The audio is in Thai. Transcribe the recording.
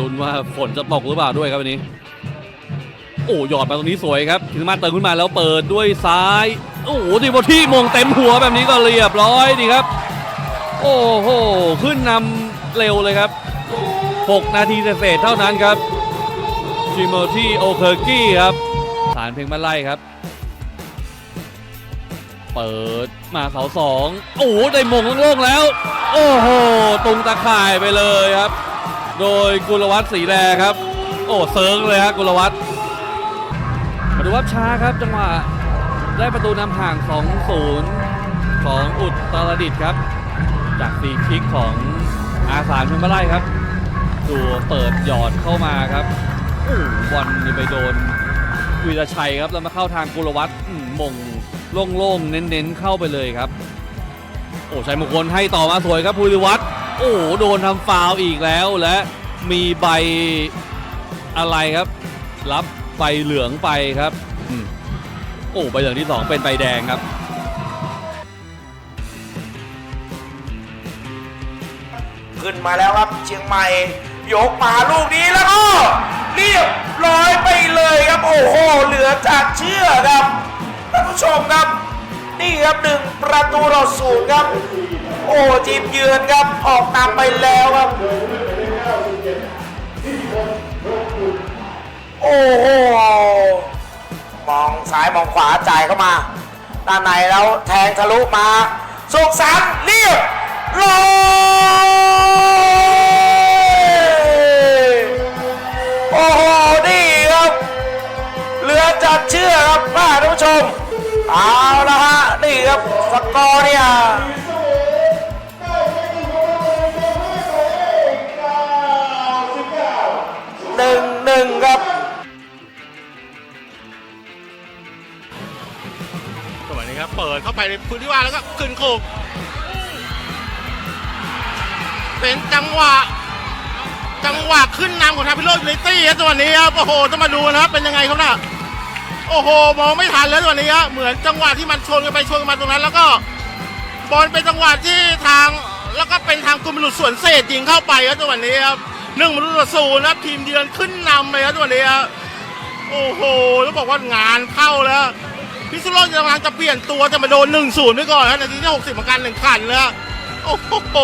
ลุ้นว่าฝนจะตกหรือเปล่าด้วยครับวันนี้ โอ้หยอดมาตรงนี้สวยครับถึงมาเติมขึ้นมาแล้วเปิดด้วยซ้าย โอ้โหดิโบที่มงเต็มหัวแบบนี้ก็เรียบร้อยดีครับ โอ้โหขึ้นนำเร็วเลยครับ 6 นาทีเศษเท่านั้นครับจิโมที่โอเคอร์กี้ครับฐานเพลงมาไล่ครับ เปิดมาเสาสองโอ้โหได้มงโล่งๆแล้ว โอ้โหตรงตะข่ายไปเลยครับ โดยกุลวัฒน์สีแดงครับ โอ้เซิร์งเลยครับกุลวัฒน์มาดูวัฒน์ช้าครับจังหวะได้ประตูนำห่าง 2-0 ของอุตรดิตถ์ครับ จากฟรีคิกของอาสารเพิมมาไล่ครับดูเปิดหยอดเข้ามาครับอ้บอลนี่ไปโดนวีรชัยครับแล้วมาเข้าทางกุลวัฒน์อืมมงโล่งๆเน้นๆเข้าไปเลยครับ โอ้ชัยมงคลให้ต่อมาสวยครับภูริวัฒน์ โอ้โดนทำฟาวล์อีกแล้วและมีใบอะไรครับ รับใบเหลืองไปครับอืมโอ้ใบเหลืองที่สองเป็นใบแดงครับขึ้นมาแล้วครับเชียงใหม่ยกมาลูกนี้แล้วก็เรียบร้อยไปเลยครับโอ้โหเหลือจากเชื่อครับท่านผู้ชมครับ นี่ครับหนึ่งประตูต่อศูนย์ครับ โอ้ทีมเยือนครับออกนำไปแล้วครับ โอ้โหมองซ้ายมองขวาจ่ายเข้ามา ด้านในแล้วแทงทะลุมาสุกสามเรียบร้อยโอ้โหนี่ครับเหลือจัดเชื่อครับป้าท่านผู้ชมเอาละฮะนี่ครับสกอร์เนี่ย หนึ่งครับ สวัสดีครับ เปิดเข้าไปในพื้นที่ว่างแล้วก็ขึ้นโคกเป็นจังหวะ จังหวะขึ้นนำของทางพิโรจน์ยูไนตี้ครับจังหวะนี้ครับโอ้โหต้องมาดูนะครับเป็นยังไงครับน่ะโอ้โหมองไม่ทันแล้วจัวนี้ครับเหมือนจังหวะที่มันชนกันไปชนกันมาตรงนั้น แล้วก็บอลเป็นจังหวะที่ทางแล้วก็เป็นทางกุมบุรุษสวนเศษยิงเข้าไปครับจัวนี้ครับ หนึ่งประตูต่อศูนย์นะครับทีมเยือนขึ้นนำเลยครับจัวะนี้ครับโอ้โหต้องบอกว่างานเข้าแล้วพิซซ่โลกกำลังจะเปลี่ยนตัวจะมาโดนหนึ่งศูนย์ไปก่อนนะในาทีที่60เหมือนกันหนึ่งขันแล้วโอ้โห